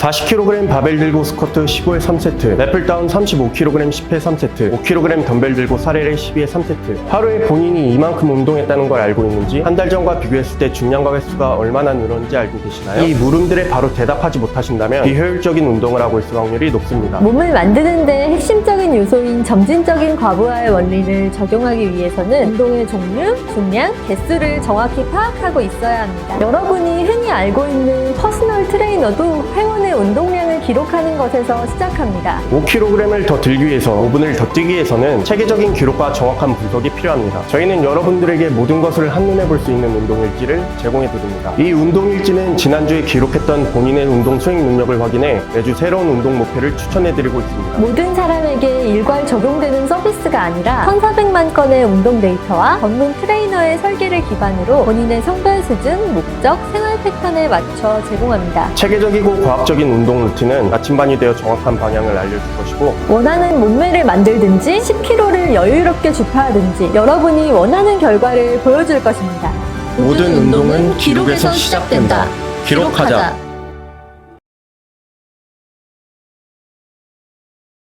40kg 바벨 들고 스쿼트 15회 3세트, 랩플 다운 35kg 10회 3세트, 5kg 덤벨 들고 사례를 12회 3세트. 하루에 본인이 이만큼 운동했다는 걸 알고 있는지 한 달 전과 비교했을 때 중량과 횟수가 얼마나 늘었는지 알고 계시나요? 이 물음들에 바로 대답하지 못하신다면 비효율적인 운동을 하고 있을 확률이 높습니다. 몸을 만드는데 핵심적인 요소인 점진적인 과부하의 원리를 적용하기 위해서는 운동의 종류, 중량, 개수를 정확히 파악하고 있어야 합니다. 여러분이 흔히 알고 있는 퍼스널 트레이너도 회원의 운동량을 기록하는 것에서 시작합니다. 5kg을 더 들기 위해서 5분을 더 뛰기 위해서는 체계적인 기록과 정확한 분석이 필요합니다. 저희는 여러분들에게 모든 것을 한눈에 볼 수 있는 운동일지를 제공해 드립니다. 이 운동일지는 지난주에 기록했던 본인의 운동 수행 능력을 확인해 매주 새로운 운동 목표를 추천해 드리고 있습니다. 모든 사람에게 일괄 적용되는 서비스가 아니라 1,400만 건의 운동 데이터와 전문 트레이너의 설계를 기반으로 본인의 성별 수준, 목적, 생활 패턴에 맞춰 제공합니다. 체계적이고 과학적인 운동 루틴은 나침반이 되어 정확한 방향을 알려줄 것이고 원하는 몸매를 만들든지 10kg를 여유롭게 주파하든지 여러분이 원하는 결과를 보여줄 것입니다. 모든 운동은 기록에서 시작된다. 기록하자.